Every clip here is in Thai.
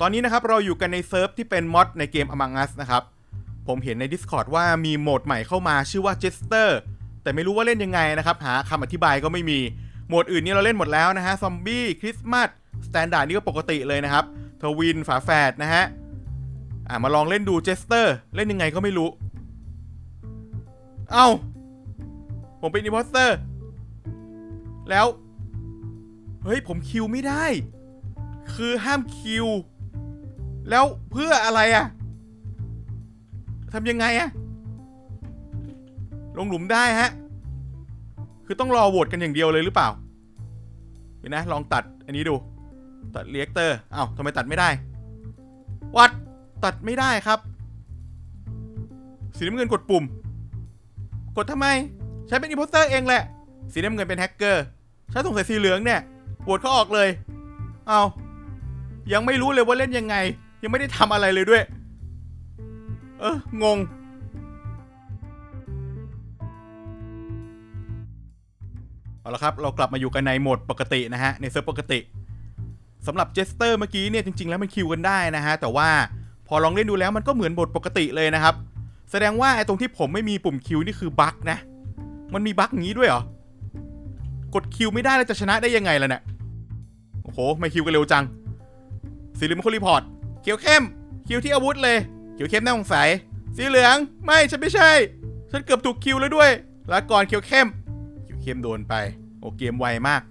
ตอนนี้นะครับเราอยู่กันในเซิร์ฟที่เป็นมอดในเกม Among Us นะครับ ผมเห็นใน Discord ว่ามีโหมดใหม่เข้ามาชื่อว่า Jester แต่ไม่รู้ว่าเล่นยังไงนะครับ หาคำอธิบายก็ไม่มี โหมดอื่นนี่เราเล่นหมดแล้วนะฮะ ซอมบี้ คริสต์มาส สแตนดาร์ดนี่ก็ปกติเลยนะครับ ทวิน ฝาแฝดนะฮะ อะมาลองเล่นดู Jester เล่นยังไงก็ไม่รู้ เอ้า ผมเป็นอิ p พ s สเตอร์ แล้ว เฮ้ยผมคิวไม่ได้ คือห้ามคิว แล้วเพื่ออะไรอะทำยังไงอะลงหลุมได้ฮะ คือต้องรอโหวตกันอย่างเดียวเลยหรือเปล่าเดี๋ยวนะ ลองตัดอันนี้ดู ตัดเรียกเตอร์อ้าวทำไมตัดไม่ได้ วัด ตัดไม่ได้ครับ สีน้ำเงินกดปุ่ม กดทำไมฉันเป็นอิมโพสเตอร์เองแหละ สีน้ำเงินเป็นแฮกเกอร์ฉันสงสัยสีเหลืองเนี่ยโหวตเขาออกเลย เอายังไม่รู้เลยว่าเล่นยังไง ยังไม่ได้ทำอะไรเลยด้วย เอองง เอาละครับ เรากลับมาอยู่กันในโหมดปกตินะฮะ ในเซิร์ฟปกติสำหรับเจสเตอร์เมื่อกี้เนี่ยจริง ๆ แล้วมันคิวกันได้นะฮะ แต่ว่าพอลองเล่นดูแล้วมันก็เหมือนบทปกติเลยนะครับ แสดงว่าไอ้ตรงที่ผมไม่มีปุ่มคิวนี่คือบั๊กนะ มันมีบั๊กงี้ด้วยเหรอ กดคิวไม่ได้แล้วจะชนะได้ยังไงล่ะเนี่ย โอ้โห ไม่คิวกันเร็วจังสีเหลืองคนรีพอร์ต ขียวเข้มคิวที่อาวุธเลยเขียวเข้มน่าสงสัย สีเหลืองไม่ฉันไม่ใช่ ฉันเกือบถูกคิวแล้วด้วยลาก่อนเขียวเข้มเขียวเข้มโดนไป โอ้เกมไวมาก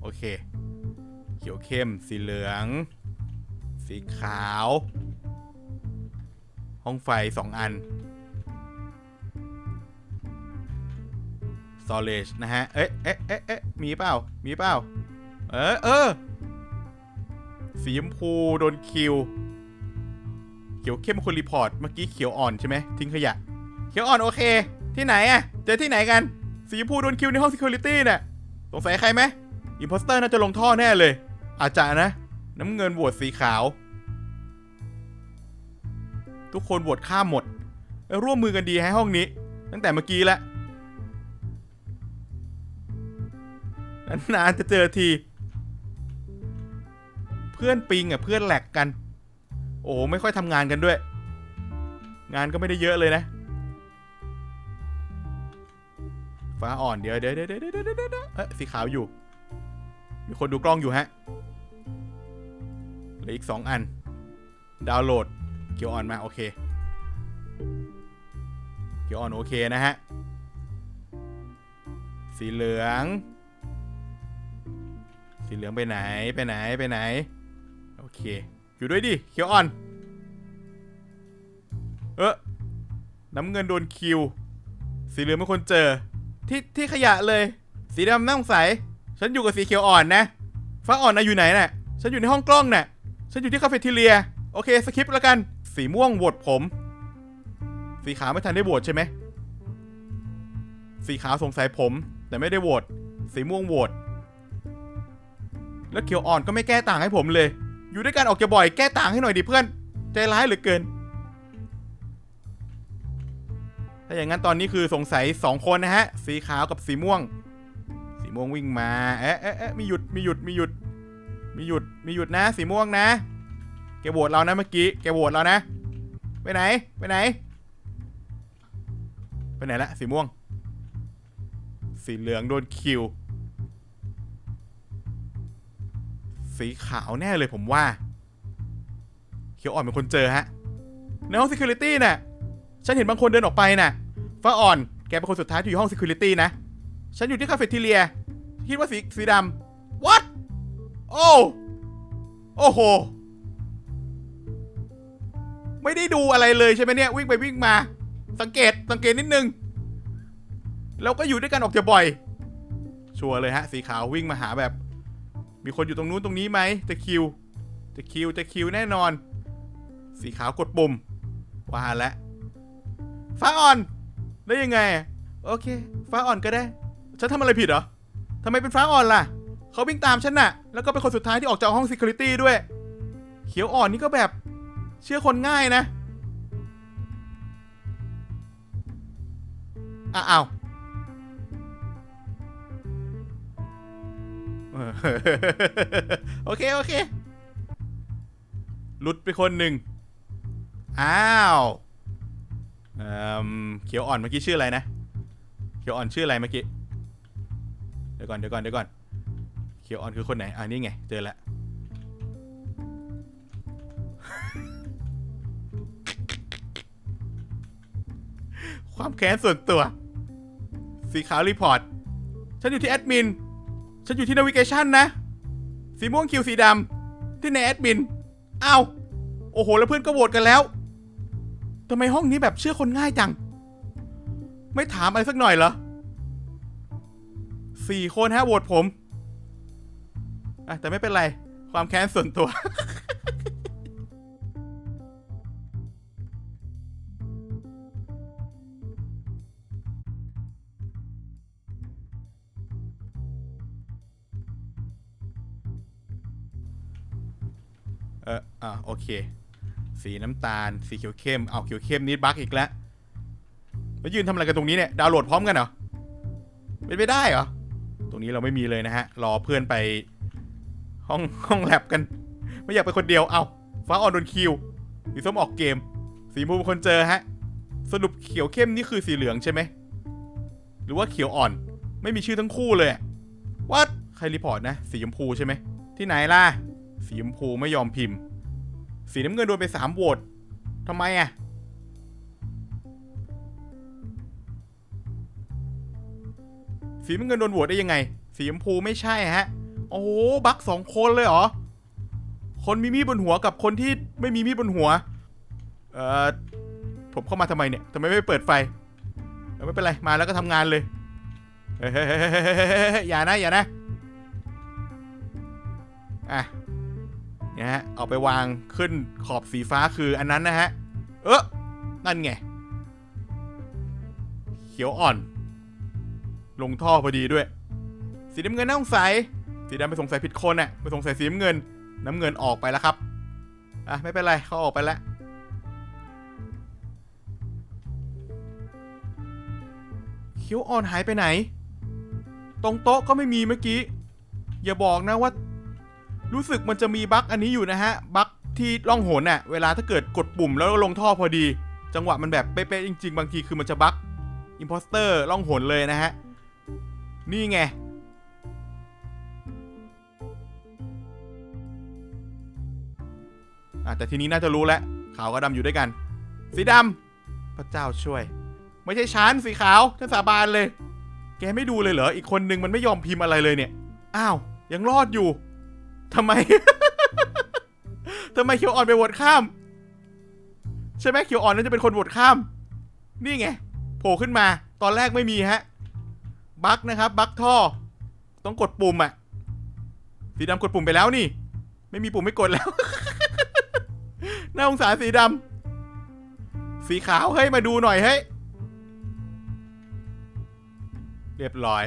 โอเค เขียวเข้มสีเหลือง สีขาว ห้องไฟสองอัน storage นะฮะ เอ๊ะเอ๊ะเอ๊ะเอ๊ะมีเปล่า มีเปล่า เออเออ สีชมพูโดนคิว เขียวเข้มคนรีพอร์ต เมื่อกี้เขียวอ่อนใช่ไหม ทิ้งขยะ เขียวอ่อนโอเค ที่ไหนอะเจอที่ไหนกัน สีชมพูโดนคิวในห้อง security เนี่ยสงสัยใครไหมอิมโพสเตอร์น่าจะลงท่อแน่เลย อาจจะนะ น้ำเงินโหวตสีขาว ทุกคนโหวตข้ามหมด ร่วมมือกันดีให้ห้องนี้ ตั้งแต่เมื่อกี้แล้วนานๆจะเจอที เพื่อนปิงอะเพื่อนแหลกกัน โอ้ไม่ค่อยทำงานกันด้วย งานก็ไม่ได้เยอะเลยนะ ฟ้าอ่อนเดี๋ยวเดี๋ยวเดี๋ยวเดี๋ยวเดี๋ยวเดี๋ยวเดี๋ยวเอ๊ะสีขาวอยู่ มีคนดูกล้องอยู่ฮะ เหลืออีกสองอัน ดาวน์โหลด เกียวอ่อนมา โอเค เกียวอ่อนโอเคนะฮะ สีเหลือง สีเหลืองไปไหนไปไหนไปไหน โอเค อยู่ด้วยดิเขียวอ่อน เออน้ำเงินโดนคิว สีเหลืองเป็นคนเจอ ที่ที่ขยะเลย สีดำน่าสงสัย ฉันอยู่กับสีเขียวอ่อนนะ ฟ้าอ่อนนะอยู่ไหนน่ะ ฉันอยู่ในห้องกล้องน่ะ ฉันอยู่ที่คาเฟ่ทีเรีย โอเค สคริปต์แล้วกัน สีม่วงโหวตผม สีขาวไม่ทันได้โหวตใช่ไหม สีขาวสงสัยผม แต่ไม่ได้โหวต สีม่วงโหวต แล้วเขียวอ่อนก็ไม่แก้ต่างให้ผมเลย อยู่ด้วยกันออกจะบ่อย แก้ต่างให้หน่อยดิเพื่อน ใจร้ายเหลือเกิน ถ้าอย่างนั้นตอนนี้คือสงสัยสองคนนะฮะ สีขาวกับสีม่วง สีม่วงวิ่งมา เอ๊ะเอ๊ะเอ๊ะมีหยุด มีหยุด มีหยุด มีหยุดมีหยุดนะสีม่วงนะแกโหวตเรานะเมื่อกี้แกโหวตเรานะ ไปไหนไปไหน ไปไหนละสีม่วง สีเหลืองโดนคิว สีขาวแน่เลยผมว่าเขียวอ่อนเป็นคนเจอฮะในห้อง security น่ะฉันเห็นบางคนเดินออกไปน่ะฟ้าอ่อนแกเป็นคนสุดท้ายที่อยู่ห้อง security นะ ฉันอยู่ที่คาเฟ่ทีเรียคิดว่าสีสีดำ what โอ้โอ้โห ไม่ได้ดูอะไรเลยใช่ไหมเนี่ย วิ่งไปวิ่งมา สังเกตสังเกตนิดนึง แล้วก็อยู่ด้วยกันออกจะบ่อย ชัวร์เลยฮะ สีขาววิ่งมาหาแบบ มีคนอยู่ตรงนู้นตรงนี้ไหมจะคิว จะคิวจะคิวแน่นอน สีขาวกดปุ่มว่าแล้วฟ้าอ่อน ได้ยังไง โอเค ฟ้าอ่อนก็ได้ ฉันทำอะไรผิดเหรอทำไมเป็นฟ้าอ่อนล่ะ เขาวิ่งตามฉันน่ะ แล้วก็เป็นคนสุดท้ายที่ออกจากห้อง security ด้วย เขียวอ่อนนี่ก็แบบเชื่อคนง่ายนะอ้าวเออโอเค โอเค หลุดไปคนหนึ่ง อ้าวเขียวอ่อนเมื่อกี้ชื่ออะไรนะ เขียวอ่อนชื่ออะไรเมื่อกี้ เดี๋ยวก่อน เดี๋ยวก่อน เดี๋ยวก่อน เขียวออนคือคนไหนอ่านี่ไง เจอแล้วความแค้นส่วนตัว สีขาวรีพอร์ต ฉันอยู่ที่แอดมิน ฉันอยู่ที่นาวิเกชันนะ สีม่วงคิวสีดำที่ในแอดมิน อ้าว โอ้โห แล้วเพื่อนก็โหวตกันแล้วทำไมห้องนี้แบบเชื่อคนง่ายจัง ไม่ถามอะไรสักหน่อยเหรอสี่คนฮะโหวตผม อะแต่ไม่เป็นไร ความแค้นส่วนตัว เอออะโอเค สีน้ำตาล สีเขียวเข้ม เอาเขียวเข้มนิดบั๊กอีกแล้วมายืนทำอะไรกันตรงนี้เนี่ย ดาวน์โหลดพร้อมกันเหรอ เป็นไปได้เหรอ ตรงนี้เราไม่มีเลยนะฮะ รอเพื่อนไป ห้องห้องแลบกัน ไม่อยากไปคนเดียว เอาฟ้าอ่อนโดนคิวสีส้มออกเกม สีมูเป็นคนเจอฮะ สรุปเขียวเข้มนี่คือสีเหลืองใช่ไหม หรือว่าเขียวอ่อน ไม่มีชื่อทั้งคู่เลยวัดใครรีพอร์ตนะ สีชมพูใช่ไหม ที่ไหนล่ะ สีชมพูไม่ยอมพิมพ์ สีน้ำเงินโดนไปสามโหวตทำไมอะสีน้ำเงินโดนโหวตได้ยังไง สีชมพูไม่ใช่ฮะ โอ้โหบักสองคนเลยเหรอ คนมีมีดบนหัวกับคนที่ไม่มีมีดบนหัว เอ่อ ผมเข้ามาทำไมเนี่ยทำไมไม่เปิดไฟไม่เป็นไร มาแล้วก็ทำงานเลยอย่านะ อย่านะ อะเนี่ยฮะ เอาไปวางขึ้นขอบสีฟ้าคืออันนั้นนะฮะ เออนั่นไง เขียวอ่อน ลงท่อพอดีด้วย สีน้ำเงินน่าสงสัย สีดำไปสงสัยผิดคนน่ะไปสงสัยสีน้ำเงิน น้ำเงินออกไปแล้วครับอะไม่เป็นไรเขาออกไปแล้วเขียวอ่อนหายไปไหน ตรงโต๊ะก็ไม่มีเมื่อกี้ อย่าบอกนะว่า รู้สึกมันจะมีบั๊กอันนี้อยู่นะฮะบั๊กที่ล่องหนน่ะเวลาถ้าเกิดกดปุ่มแล้วลงท่อพอดี จังหวะมันแบบเป๊ะๆจริง ๆ บางทีคือมันจะบั๊กอิมพอสเตอร์ล่องหนเลยนะฮะนี่ไง อะแต่ทีนี้น่าจะรู้แล้วขาวกับดำอยู่ด้วยกัน สีดำพระเจ้าช่วย ไม่ใช่ฉันสีขาวฉันสาบานเลย แกไม่ดูเลยเหรออีกคนนึงมันไม่ยอมพิมพ์อะไรเลยเนี่ยอ้าวยังรอดอยู่ทำไม ทำไมเขียวอ่อนไปโหวตข้าม ใช่ไหมเขียวอ่อนน่าจะเป็นคนโหวตข้าม นี่ไงโผล่ขึ้นมา ตอนแรกไม่มีฮะ บั๊กนะครับ บั๊กท่อ ต้องกดปุ่มอะสีดำกดปุ่มไปแล้วนี่ ไม่มีปุ่มไม่กดแล้ว น่าสงสารสีดำสีขาวเฮ้ยมาดูหน่อยเฮ้ยเรียบร้อย